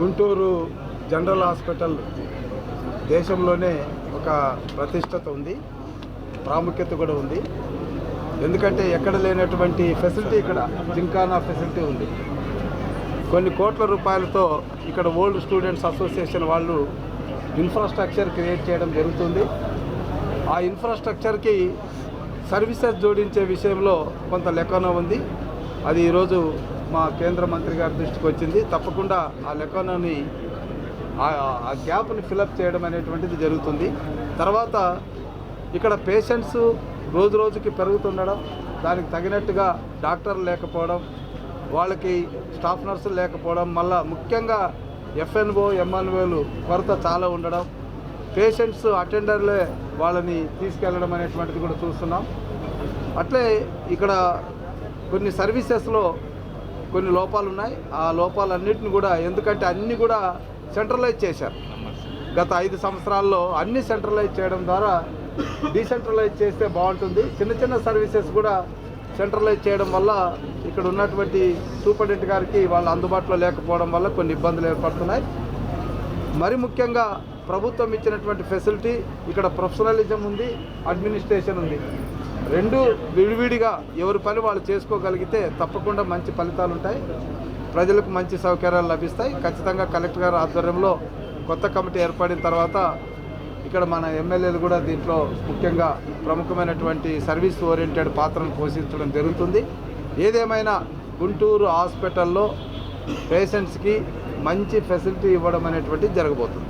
Guntur general hospital దేశంలోనే ఒక ప్రతిష్టత ఉంది ప్రాముఖ్యత కూడా ఉంది. ఎందుకంటే ఎక్కడ లేనటువంటి ఫెసిలిటీ ఇక్కడ జింకానా ఫెసిలిటీ ఉంది. కొన్ని కోట్ల రూపాయలతో ఇక్కడ ఓల్డ్ స్టూడెంట్స్ అసోసియేషన్ వాళ్ళు ఇన్ఫ్రాస్ట్రక్చర్ క్రియేట్ చేయడం జరుగుతుంది. ఆ ఇన్ఫ్రాస్ట్రక్చర్కి సర్వీసెస్ జోడించే విషయంలో కొంత లెక్కన ఉంది. అది ఈరోజు మా కేంద్ర మంత్రి గారి దృష్టికి వచ్చింది. తప్పకుండా ఆ లెక్కనని ఆ గ్యాప్ని ఫిలప్ చేయడం అనేటువంటిది జరుగుతుంది. తర్వాత ఇక్కడ పేషెంట్స్ రోజు రోజుకి పెరుగుతుండడం దానికి తగినట్టుగా డాక్టర్లు లేకపోవడం వాళ్ళకి స్టాఫ్ నర్సులు లేకపోవడం మళ్ళా ముఖ్యంగా ఎఫ్ఎన్ఓ ఎంఎన్ఓలు కొరత చాలా ఉండడం పేషెంట్స్ అటెండర్లే వాళ్ళని తీసుకెళ్ళడం అనేటువంటిది కూడా చూస్తున్నాం. అట్లే ఇక్కడ కొన్ని సర్వీసెస్లో కొన్ని లోపాలు ఉన్నాయి ఆ లోపాలన్నింటిని కూడా ఎందుకంటే అన్నీ కూడా సెంట్రలైజ్ చేశారు. గత ఐదు సంవత్సరాల్లో అన్ని సెంట్రలైజ్ చేయడం ద్వారా డీసెంట్రలైజ్ చేస్తే బాగుంటుంది. చిన్న చిన్న సర్వీసెస్ కూడా సెంట్రలైజ్ చేయడం వల్ల ఇక్కడ ఉన్నటువంటి సూపరింటెండెంట్ గారికి వాళ్ళు అందుబాటులో లేకపోవడం వల్ల కొన్ని ఇబ్బందులు ఏర్పడుతున్నాయి. మరి ముఖ్యంగా ప్రభుత్వం ఇచ్చినటువంటి ఫెసిలిటీ ఇక్కడ ప్రొఫెషనలిజం ఉంది అడ్మినిస్ట్రేషన్ ఉంది. రెండు విడివిడిగా ఎవరి పని వాళ్ళు చేసుకోగలిగితే తప్పకుండా మంచి ఫలితాలు ఉంటాయి. ప్రజలకు మంచి సౌకర్యాలు లభిస్తాయి. ఖచ్చితంగా కలెక్టర్ గారి ఆధ్వర్యంలో కొత్త కమిటీ ఏర్పడిన తర్వాత ఇక్కడ మన ఎమ్మెల్యేలు కూడా దీంట్లో ముఖ్యంగా ప్రముఖమైనటువంటి సర్వీస్ ఓరియంటెడ్ పాత్రను పోషించడం జరుగుతుంది. ఏదేమైనా గుంటూరు హాస్పిటల్లో పేషెంట్స్కి మంచి ఫెసిలిటీ ఇవ్వడం అనేటువంటిది జరగబోతుంది.